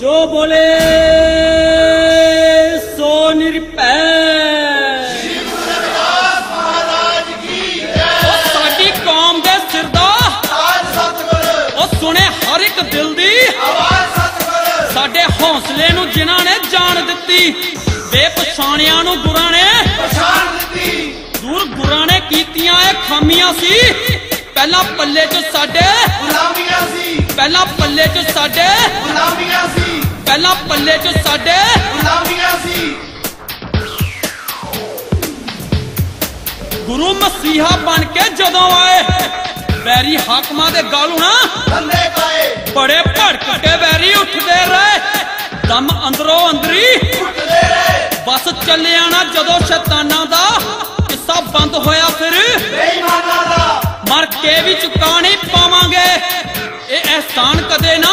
ਜੋ ਬੋਲੇ ਸੋ ਨਿਰਭੈ। ਸੁਣੇ ਹਰ ਇੱਕ ਦਿਲ ਦੀ। ਸਾਡੇ ਹੌਸਲੇ ਨੂੰ ਜਿਨ੍ਹਾਂ ਨੇ ਜਾਣ ਦਿੱਤੀ ਬੇਪਛਾਣਿਆਂ ਨੂੰ ਗੁਰਾਂ ਨੇ। ਦੂਰ ਗੁਰਾਂ ਨੇ ਕੀਤੀਆਂ ਇਹ ਖਾਮੀਆਂ ਸੀ। ਪਹਿਲਾਂ ਪੱਲੇ 'ਚ ਸਾਡੇ। ਪਹਿਲਾਂ ਪੱਲੇ 'ਚ ਸਾਡੇ। ਪਹਿਲਾਂ ਪੱਲੇ 'ਚ ਸਾਡੇ। ਗੁਰੂ ਮਸੀਹਾ ਬਣ ਕੇ ਜਦੋਂ ਆਏ ਵੈਰੀ ਹਾਕਮਾਂ ਦੇ ਗਾਲੂ ਨਾ ਬੜੇ ਭੜਕ ਕੇ ਵੈਰੀ ਉੱਠਦੇ ਰਹੇ। ਦਮ ਅੰਦਰੋਂ ਅੰਦਰੀ। ਬਸ ਚੱਲਿਆ ਨਾ ਜਦੋਂ ਸ਼ੈਤਾਨਾਂ ਦਾ ਕਿੱਸਾ ਬੰਦ ਹੋਇਆ ਫਿਰ। ਮਰ ਕੇ ਵੀ ਚੁਕਾ ਨਹੀਂ ਪਾਵਾਂਗੇ। ਇਹ ਅਹਿਸਾਨ ਕਦੇ ਨਾ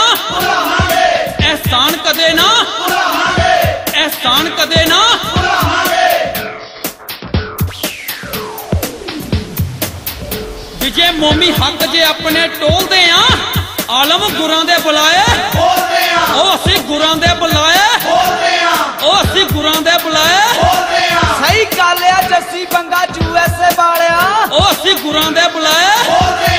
ਅਹਿਸਾਨ ਕਦੇ ਨਾ ਅਹਿਸਾਨ ਕਦੇ ਨਾ ਵਿਜੇ ਮੋਮੀ ਹੱਕ ਜੇ ਆਪਣੇ ਟੋਲਦੇ ਆ ਆਲਮ ਗੁਰਾਂ ਦੇ ਬੁਲਾਏ। ਉਹ ਅਸੀਂ ਗੁਰਾਂ ਦੇ ਬੁਲਾਏ। ਉਹ ਅਸੀਂ ਗੁਰਾਂ ਦੇ ਬੁਲਾਏ। ਸਹੀ ਗੱਲ ਆ ਜੱਸੀ ਬੰਗਾ ਯੂਐਸਏ ਵਾਲਿਆ ਉਹ ਅਸੀਂ ਗੁਰਾਂ ਦੇ ਬੁਲਾਏ